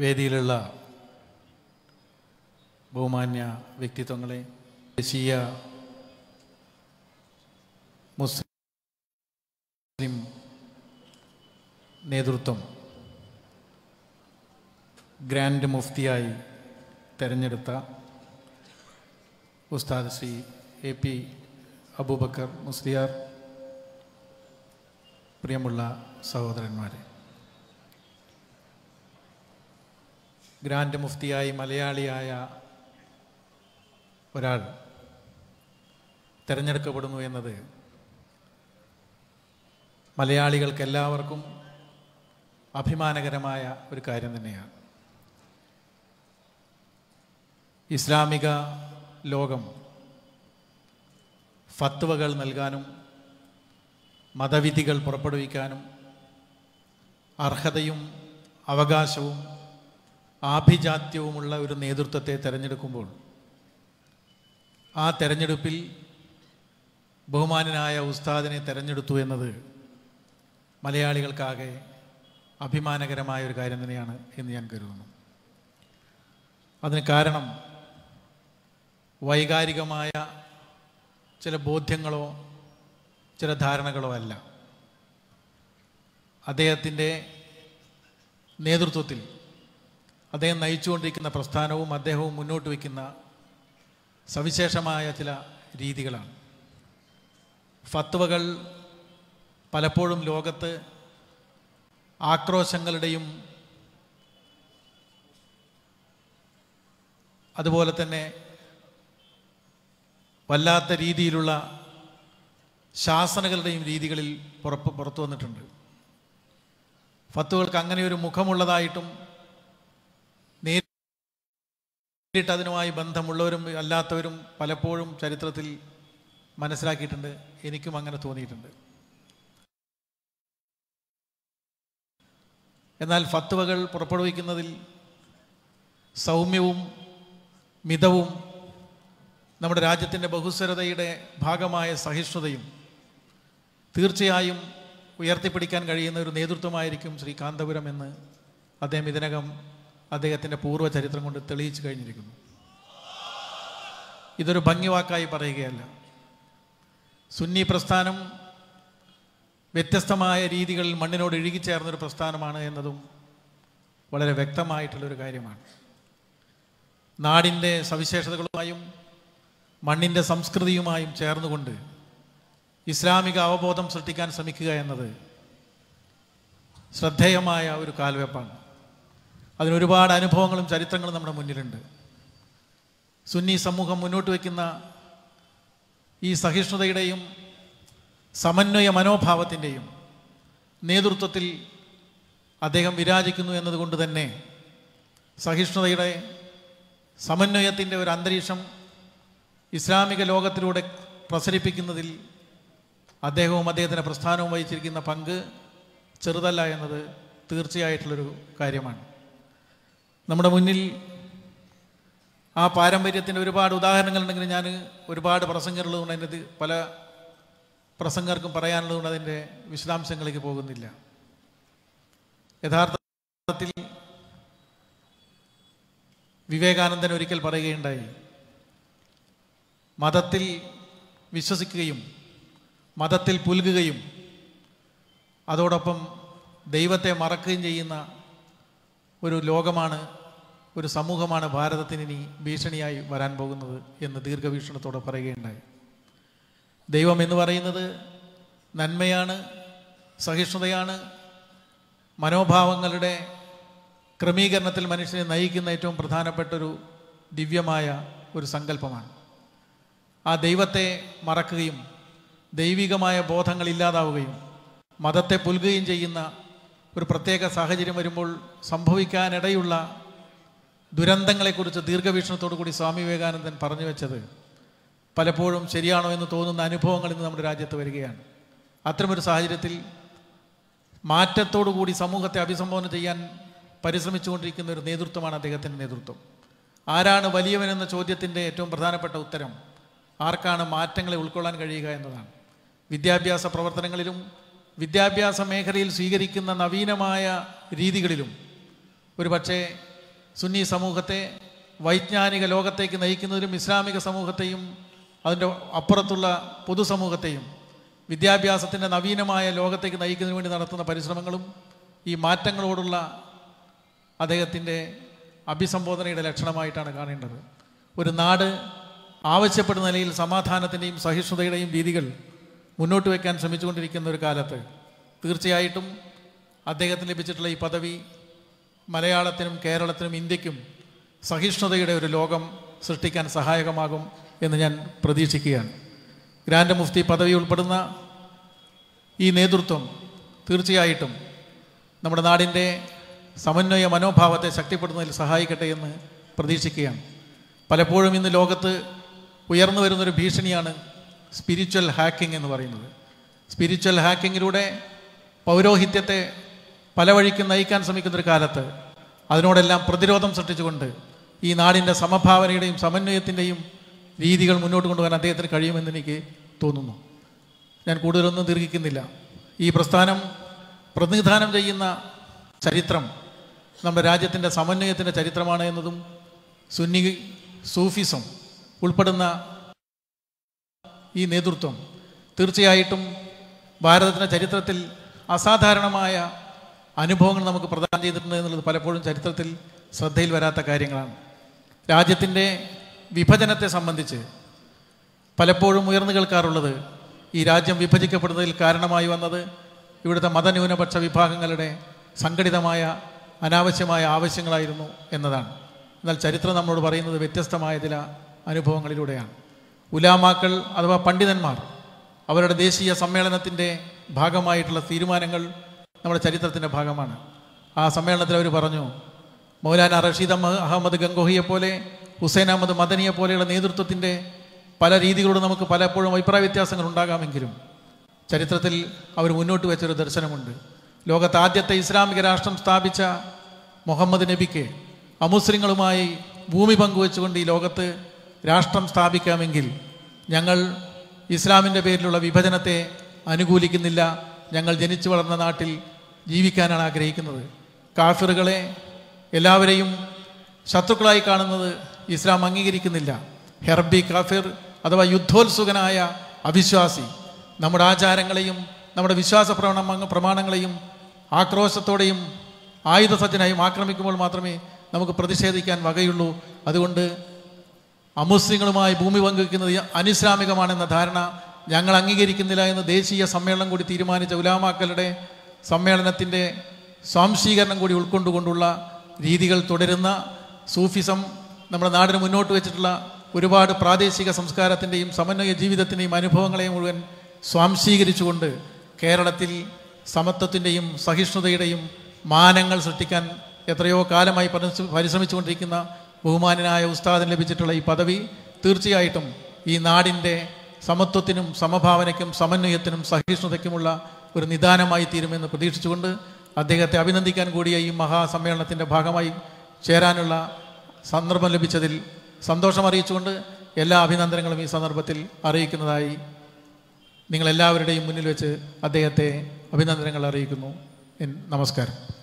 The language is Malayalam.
വേദിയിലുള്ള ബഹുമാന്യ വ്യക്തിത്വങ്ങളെ ദേശീയ മുസ്ലിം നേതൃത്വം ഗ്രാൻഡ് മുഫ്തിയായി തെരഞ്ഞെടുത്ത ഉസ്താദ് ശ്രീ എ പി അബൂബക്കർ മുസ്ലിയാർ പ്രിയമുള്ള സഹോദരന്മാരെ. ഗ്രാൻഡ് മുഫ്തിയായി മലയാളിയായ ഒരാൾ തിരഞ്ഞെടുക്കപ്പെടുന്നു എന്നത് മലയാളികൾക്ക് എല്ലാവർക്കും അഭിമാനകരമായ ഒരു കാര്യം തന്നെയാണ്. ഇസ്ലാമിക ലോകം ഫത്വകൾ നൽകാനും മതവിധികൾ പുറപ്പെടുവിക്കാനും അർഹതയും അവകാശവും ആഭിജാത്യവുമുള്ള ഒരു നേതൃത്വത്തെ തിരഞ്ഞെടുക്കുമ്പോൾ ആ തെരഞ്ഞെടുപ്പിൽ ബഹുമാനനായ ഉസ്താദിനെ തിരഞ്ഞെടുത്തു എന്നത് മലയാളികൾക്കാകെ അഭിമാനകരമായ ഒരു കാര്യം തന്നെയാണ് എന്ന് ഞാൻ കരുതുന്നു. അതിന് കാരണം വൈകാരികമായ ചില ബോധ്യങ്ങളോ ചില ധാരണകളോ അല്ല. അദ്ദേഹത്തിന്റെ നേതൃത്വത്തിൽ അദ്ദേഹം നയിച്ചുകൊണ്ടിരിക്കുന്ന പ്രസ്ഥാനവും അദ്ദേഹവും മുന്നോട്ട് വയ്ക്കുന്ന സവിശേഷമായ ചില രീതികളാണ്. ഫത്വകൾ പലപ്പോഴും ലോകത്ത് ആക്രോശങ്ങളുടെയും അതുപോലെ തന്നെ വല്ലാത്ത രീതിയിലുള്ള ശാസനകളുടെയും രീതികളിൽ പുറപ്പ് പുറത്തു വന്നിട്ടുണ്ട്. ഫത്തുകൾക്ക് അങ്ങനെ ഒരു മുഖമുള്ളതായിട്ടും നേരിട്ട് അതിനുമായി ബന്ധമുള്ളവരും അല്ലാത്തവരും പലപ്പോഴും ചരിത്രത്തിൽ മനസ്സിലാക്കിയിട്ടുണ്ട്. എനിക്കും അങ്ങനെ തോന്നിയിട്ടുണ്ട്. എന്നാൽ ഫത്വകൾ പുറപ്പെടുവിക്കുന്നതിൽ സൗമ്യവും മിതവും നമ്മുടെ രാജ്യത്തിന്റെ ബഹുസ്വരതയുടെ ഭാഗമായ സഹിഷ്ണുതയും തീർച്ചയായും ഉയർത്തിപ്പിടിക്കാൻ കഴിയുന്ന ഒരു നേതൃത്വമായിരിക്കും ശ്രീ കാന്തപുരം എന്ന് അദ്ദേഹം ഇതിനകം അദ്ദേഹത്തിന്റെ പൂർവ ചരിത്രം കൊണ്ട് തെളിയിച്ചു കഴിഞ്ഞിരിക്കുന്നു. ഇതൊരു ഭംഗിവാക്കായി പറയുകയല്ല. സുന്നി പ്രസ്ഥാനം വ്യത്യസ്തമായ രീതികളിൽ മണ്ണിനോട് ഇഴുകിച്ചേർന്നൊരു പ്രസ്ഥാനമാണ് എന്നതും വളരെ വ്യക്തമായിട്ടുള്ളൊരു കാര്യമാണ്. നാടിന്റെ സവിശേഷതകളുമായും മണ്ണിന്റെ സംസ്കൃതിയുമായും ചേർന്നുകൊണ്ട് ഇസ്ലാമിക അവബോധം സൃഷ്ടിക്കാൻ ശ്രമിക്കുക എന്നത് ശ്രദ്ധേയമായ ഒരു കാൽവെപ്പാണ്. അതിനൊരുപാട് അനുഭവങ്ങളും ചരിത്രങ്ങളും നമ്മുടെ മുന്നിലുണ്ട്. സുന്നി സമൂഹം മുന്നോട്ട് വയ്ക്കുന്ന ഈ സഹിഷ്ണുതയുടെയും സമന്വയ മനോഭാവത്തിന്റെയും നേതൃത്വത്തിൽ അദ്ദേഹം വിരാജിക്കുന്നു എന്നതുകൊണ്ട് തന്നെ സഹിഷ്ണുതയുടെ സമന്വയത്തിന്റെ ഒരു അന്തരീക്ഷം ഇസ്ലാമിക ലോകത്തിലൂടെ പ്രസരിപ്പിക്കുന്നതിൽ അദ്ദേഹവും അദ്ദേഹത്തിന്റെ പ്രസ്ഥാനവും വഹിച്ചിരിക്കുന്ന പങ്ക് ചെറുതല്ല എന്നത് തീർച്ചയായിട്ടുള്ളൊരു കാര്യമാണ്. നമ്മുടെ മുന്നിൽ ആ പാരമ്പര്യത്തിന്റെ ഒരുപാട് ഉദാഹരണങ്ങളുണ്ടെങ്കിൽ ഞാൻ ഒരുപാട് പ്രസംഗങ്ങളുള്ളതുകൊണ്ട് അതിന്റെ പല പ്രസംഗർക്കും പറയാനുള്ളതുകൊണ്ട് അതിന്റെ വിശദാംശങ്ങളിലേക്ക് പോകുന്നില്ല. യഥാർത്ഥത്തിൽ വിവേകാനന്ദൻ ഒരിക്കൽ പറയുകയുണ്ടായി മതത്തിൽ വിശ്വസിക്കുകയും മതത്തിൽ പുൽകുകയും അതോടൊപ്പം ദൈവത്തെ മറക്കുകയും ചെയ്യുന്ന ഒരു ലോകമാണ് ഒരു സമൂഹമാണ് ഭാരതത്തിന് ഇനി ഭീഷണിയായി വരാൻ പോകുന്നത് എന്ന് ദീർഘവീക്ഷണത്തോടെ പറയുകയുണ്ടായി. ദൈവം എന്ന് പറയുന്നത് നന്മയാണ് സഹിഷ്ണുതയാണ് മനോഭാവങ്ങളുടെ ക്രമീകരണത്തിൽ മനുഷ്യനെ നയിക്കുന്ന ഏറ്റവും പ്രധാനപ്പെട്ടൊരു ദിവ്യമായ ഒരു സങ്കല്പമാണ്. ആ ദൈവത്തെ മറക്കുകയും ദൈവികമായ ബോധങ്ങൾ ഇല്ലാതാവുകയും മതത്തെ പുൽകുകയും ചെയ്യുന്ന ഒരു പ്രത്യേക സാഹചര്യം വരുമ്പോൾ സംഭവിക്കാനിടയുള്ള ദുരന്തങ്ങളെക്കുറിച്ച് ദീർഘവീക്ഷണത്തോടു കൂടി സ്വാമി വിവേകാനന്ദൻ പറഞ്ഞു വെച്ചത് പലപ്പോഴും ശരിയാണോ എന്ന് തോന്നുന്ന അനുഭവങ്ങൾ ഇന്ന് നമ്മുടെ രാജ്യത്ത് വരികയാണ്. അത്തരമൊരു സാഹചര്യത്തിൽ മാറ്റത്തോടു കൂടി സമൂഹത്തെ അഭിസംബോധന ചെയ്യാൻ പരിശ്രമിച്ചുകൊണ്ടിരിക്കുന്ന ഒരു നേതൃത്വമാണ് അദ്ദേഹത്തിന്റെ നേതൃത്വം. ആരാണ് വലിയവനെന്ന ചോദ്യത്തിന്റെ ഏറ്റവും പ്രധാനപ്പെട്ട ഉത്തരം ആർക്കാണ് മാറ്റങ്ങളെ ഉൾക്കൊള്ളാൻ കഴിയുക എന്നതാണ്. വിദ്യാഭ്യാസ പ്രവർത്തനങ്ങളിലും വിദ്യാഭ്യാസ മേഖലയിൽ സ്വീകരിക്കുന്ന നവീനമായ രീതികളിലും ഒരു പക്ഷേ സുന്നി സമൂഹത്തെ വൈജ്ഞാനിക ലോകത്തേക്ക് നയിക്കുന്നതിലും ഇസ്ലാമിക സമൂഹത്തെയും അതിന്റെ അപ്പുറത്തുള്ള പൊതുസമൂഹത്തെയും വിദ്യാഭ്യാസത്തിന്റെ നവീനമായ ലോകത്തേക്ക് നയിക്കുന്നതിന് വേണ്ടി നടത്തുന്ന പരിശ്രമങ്ങളും ഈ മാറ്റങ്ങളോടുള്ള അദ്ദേഹത്തിന്റെ അഭിസംബോധനയുടെ ലക്ഷണമായിട്ടാണ് കാണേണ്ടത്. ഒരു നാട് ആവശ്യപ്പെടുന്ന നിലയിൽ സമാധാനത്തിന്റെയും സഹിഷ്ണുതയുടെയും രീതികൾ മുന്നോട്ട് വയ്ക്കാൻ ശ്രമിച്ചുകൊണ്ടിരിക്കുന്ന ഒരു കാലത്ത് തീർച്ചയായിട്ടും അദ്ദേഹത്തിന് ലഭിച്ചിട്ടുള്ള ഈ പദവി മലയാളത്തിനും കേരളത്തിനും ഇന്ത്യക്കും സഹിഷ്ണുതയുടെ ഒരു ലോകം സൃഷ്ടിക്കാൻ സഹായകമാകും എന്ന് ഞാൻ പ്രതീക്ഷിക്കുകയാണ്. ഗ്രാൻഡ് മുഫ്തി പദവി ഉൾപ്പെടുന്ന ഈ നേതൃത്വം തീർച്ചയായിട്ടും നമ്മുടെ നാടിന്റെ സമന്വയ മനോഭാവത്തെ ശക്തിപ്പെടുത്തുന്നതിൽ സഹായിക്കട്ടെ എന്ന് പ്രതീക്ഷിക്കുകയാണ്. പലപ്പോഴും ഇന്ന് ലോകത്ത് ഉയർന്നു വരുന്നൊരു ഭീഷണിയാണ് സ്പിരിച്വൽ ഹാക്കിംഗ് എന്ന് പറയുന്നത്. സ്പിരിച്വൽ ഹാക്കിങ്ങിലൂടെ പൗരോഹിത്യത്തെ പല വഴിക്കും നയിക്കാൻ ശ്രമിക്കുന്നൊരു കാലത്ത് അതിനോടെല്ലാം പ്രതിരോധം സൃഷ്ടിച്ചുകൊണ്ട് ഈ നാടിന്റെ സമഭാവനയുടെയും സമന്വയത്തിന്റെയും രീതികൾ മുന്നോട്ട് കൊണ്ടുപോകാൻ അദ്ദേഹത്തിന് കഴിയുമെന്ന് എനിക്ക് തോന്നുന്നു. ഞാൻ കൂടുതലൊന്നും ദീർഘിക്കുന്നില്ല. ഈ പ്രസ്ഥാനം പ്രതിനിധാനം ചെയ്യുന്ന ചരിത്രം നമ്മുടെ രാജ്യത്തിന്റെ സമന്വയത്തിന്റെ ചരിത്രമാണ് എന്നതും സുന്നി സൂഫിസം ഉൾപ്പെടുന്ന ഈ നേതൃത്വം തീർച്ചയായിട്ടും ഭാരതത്തിന്റെ ചരിത്രത്തിൽ അസാധാരണമായ അനുഭവങ്ങൾ നമുക്ക് പ്രദാനം ചെയ്തിട്ടുണ്ട് എന്നുള്ളത് പലപ്പോഴും ചരിത്രത്തിൽ ശ്രദ്ധയിൽ വരാത്ത കാര്യങ്ങളാണ്. രാജ്യത്തിന്റെ വിഭജനത്തെ സംബന്ധിച്ച് പലപ്പോഴും ഉയർന്നു കേൾക്കാറുള്ളത് ഈ രാജ്യം വിഭജിക്കപ്പെടുന്നതിൽ കാരണമായി വന്നത് ഇവിടുത്തെ മതന്യൂനപക്ഷ വിഭാഗങ്ങളുടെ സംഘടിതമായ അനാവശ്യമായ ആവശ്യങ്ങളായിരുന്നു എന്നതാണ്. എന്നാൽ ചരിത്രം നമ്മളോട് പറയുന്നത് വ്യത്യസ്തമായ ചില അനുഭവങ്ങളിലൂടെയാണ്. ഉലാമാക്കൾ അഥവാ പണ്ഡിതന്മാർ അവരുടെ ദേശീയ സമ്മേളനത്തിന്റെ ഭാഗമായിട്ടുള്ള തീരുമാനങ്ങൾ നമ്മുടെ ചരിത്രത്തിന്റെ ഭാഗമാണ്. ആ സമ്മേളനത്തിൽ അവർ പറഞ്ഞു മൗലാന റഷീദ് അഹമ്മ- അഹമ്മദ് ഗംഗോഹിയെ പോലെ ഹുസൈൻ അഹമ്മദ് മദനിയെ പോലെയുള്ള നേതൃത്വത്തിന്റെ പല രീതികളോട് നമുക്ക് പലപ്പോഴും അഭിപ്രായ വ്യത്യാസങ്ങൾ ഉണ്ടാകാമെങ്കിലും ചരിത്രത്തിൽ അവർ മുന്നോട്ട് വെച്ചൊരു ദർശനമുണ്ട്. ലോകത്ത് ആദ്യത്തെ ഇസ്ലാമിക രാഷ്ട്രം സ്ഥാപിച്ച മുഹമ്മദ് നബിക്ക് അമുസ്ലിങ്ങളുമായി ഭൂമി പങ്കുവെച്ചുകൊണ്ട് ഈ ലോകത്ത് രാഷ്ട്രം സ്ഥാപിക്കാമെങ്കിൽ ഞങ്ങൾ ഇസ്ലാമിന്റെ പേരിലുള്ള വിഭജനത്തെ അനുകൂലിക്കുന്നില്ല ഞങ്ങൾ ജനിച്ചു വളർന്ന നാട്ടിൽ ജീവിക്കാനാണ് ആഗ്രഹിക്കുന്നത്. കാഫിറുകളെ എല്ലാവരെയും ശത്രുക്കളായി കാണുന്നത് ഇസ്ലാം അംഗീകരിക്കുന്നില്ല. ഹെർബി കാഫിർ അഥവാ യുദ്ധോത്സുകനായ അവിശ്വാസി നമ്മുടെ ആചാരങ്ങളെയും നമ്മുടെ വിശ്വാസ പ്രമാണ പ്രമാണങ്ങളെയും ആക്രോശത്തോടെയും ആയുധസജ്ജനായും ആക്രമിക്കുമ്പോൾ മാത്രമേ നമുക്ക് പ്രതിഷേധിക്കാൻ വകയുള്ളൂ. അതുകൊണ്ട് അമുസ്ലിങ്ങളുമായി ഭൂമി പങ്കുവയ്ക്കുന്നത് അനിസ്ലാമികമാണെന്ന ധാരണ ഞങ്ങൾ അംഗീകരിക്കുന്നില്ല എന്ന് ദേശീയ സമ്മേളനം കൂടി തീരുമാനിച്ച ഉലാമാക്കളുടെ സമ്മേളനത്തിന്റെ സ്വാംശീകരണം കൂടി ഉൾക്കൊണ്ടുകൊണ്ടുള്ള രീതികൾ തുടരുന്ന സൂഫിസം നമ്മുടെ നാടിന് മുന്നോട്ട് വെച്ചിട്ടുള്ള ഒരുപാട് പ്രാദേശിക സംസ്കാരത്തിന്റെയും സമന്വയ ജീവിതത്തിന്റെയും അനുഭവങ്ങളെയും മുഴുവൻ സ്വാംശീകരിച്ചുകൊണ്ട് കേരളത്തിൽ സമത്വത്തിന്റെയും സഹിഷ്ണുതയുടെയും മാനങ്ങൾ സൃഷ്ടിക്കാൻ എത്രയോ കാലമായി പരിശ്ര- പരിശ്രമിച്ചുകൊണ്ടിരിക്കുന്ന ബഹുമാനായ ഉസ്താദിന് ലഭിച്ചിട്ടുള്ള ഈ പദവി തീർച്ചയായിട്ടും ഈ നാടിന്റെ സമത്വത്തിനും സമഭാവനയ്ക്കും സമന്വയത്തിനും സഹിഷ്ണുതയ്ക്കുമുള്ള ഒരു നിദാനമായി തീരുമെന്ന് പ്രതീക്ഷിച്ചുകൊണ്ട് അദ്ദേഹത്തെ അഭിനന്ദിക്കാൻ കൂടിയ ഈ മഹാസമ്മേളനത്തിന്റെ ഭാഗമായി ചേരാനുള്ള സന്ദർഭം ലഭിച്ചതിൽ സന്തോഷം അറിയിച്ചുകൊണ്ട് എല്ലാ അഭിനന്ദനങ്ങളും ഈ സന്ദർഭത്തിൽ അറിയിക്കുന്നതായി നിങ്ങളെല്ലാവരുടെയും മുന്നിൽ വെച്ച് അദ്ദേഹത്തെ അഭിനന്ദനങ്ങൾ അറിയിക്കുന്നു. നമസ്കാരം.